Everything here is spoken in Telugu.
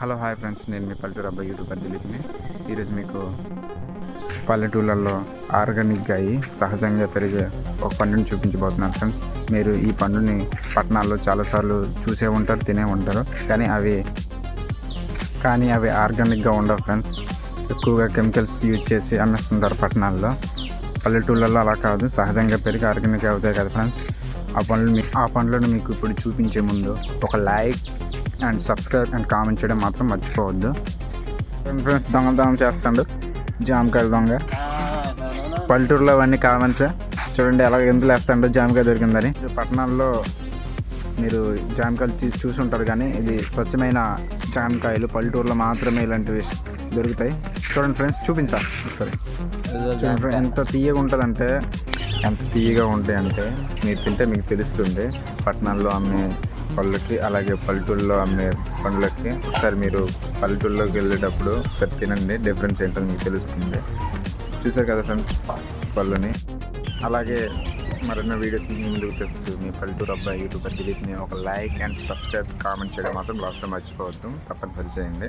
Hello hi friends. నేను మీ పల్లెటూరు అబ్బాయి యూట్యూబర్ దిలీప్ని ఈరోజు మీకు పల్లెటూళ్ళల్లో ఆర్గానిక్గా అయ్యి సహజంగా పెరిగే ఒక పండుని చూపించబోతున్నాను ఫ్రెండ్స్. మీరు ఈ పండుని పట్టణాల్లో చాలాసార్లు చూసే ఉంటారు తినే ఉంటారు. కానీ అవి కానీ అవి ఆర్గానిక్గా ఉండవు ఫ్రెండ్స్. ఎక్కువగా కెమికల్స్ యూజ్ చేసి అమ్మేస్తుంటారు పట్టణాల్లో. పల్లెటూళ్ళల్లో అలా కాదు సహజంగా పెరిగి ఆర్గానిక్ అవుతాయి కదా ఫ్రెండ్స్. ఆ పండ్లు ఆ పండ్లను మీకు ఇప్పుడు చూపించే ముందు ఒక like and subscribe and comment చేయడం మాత్రం మర్చిపోవద్దు. ఫ్రెండ్స్ దొంగతనం చేస్తాడు. జామకాయ దొంగ. పల్లెటూరులో అవన్నీ కామన్స్ చూడండి ఎలా ఎందుకు వేస్తాడో జామకాయ దొరికిందని. పట్టణాల్లో మీరు జామకాయలు చూసుంటారు కానీ ఇది స్వచ్ఛమైన జామకాయలు. పల్లెటూరులో మాత్రమే ఇలాంటివి దొరుకుతాయి. చూడండి ఫ్రెండ్స్ చూపించా ఒకసారి. చూడండి ఫ్రెండ్స్, ఎంత తీయగా ఉంటుందంటే ఎంత తీయగా ఉంటాయి అంటే మీరు తింటే మీకు తెలుస్తుంది పట్టణాల్లో అమ్మే పళ్ళకి అలాగే పల్లెటూరులో అమ్మే పండ్లకి. ఒకసారి మీరు పల్లెటూరులోకి వెళ్ళేటప్పుడు ఒకసారి తినండి డిఫరెన్స్ ఏంటో మీకు తెలుస్తుంది. చూసారు కదా ఫ్రెండ్స్ పళ్ళని. అలాగే మరిన్న వీడియోస్ ముందుకు తెస్తూ మీ పల్లెటూరు అబ్బాయి యూట్యూబర్ దిలీప్ని ఒక లైక్ అండ్ సబ్స్క్రైబ్ కామెంట్ చేయడం మాత్రం లాస్ట్లో మర్చిపోవద్దు. తప్పనిసరి చేయండి.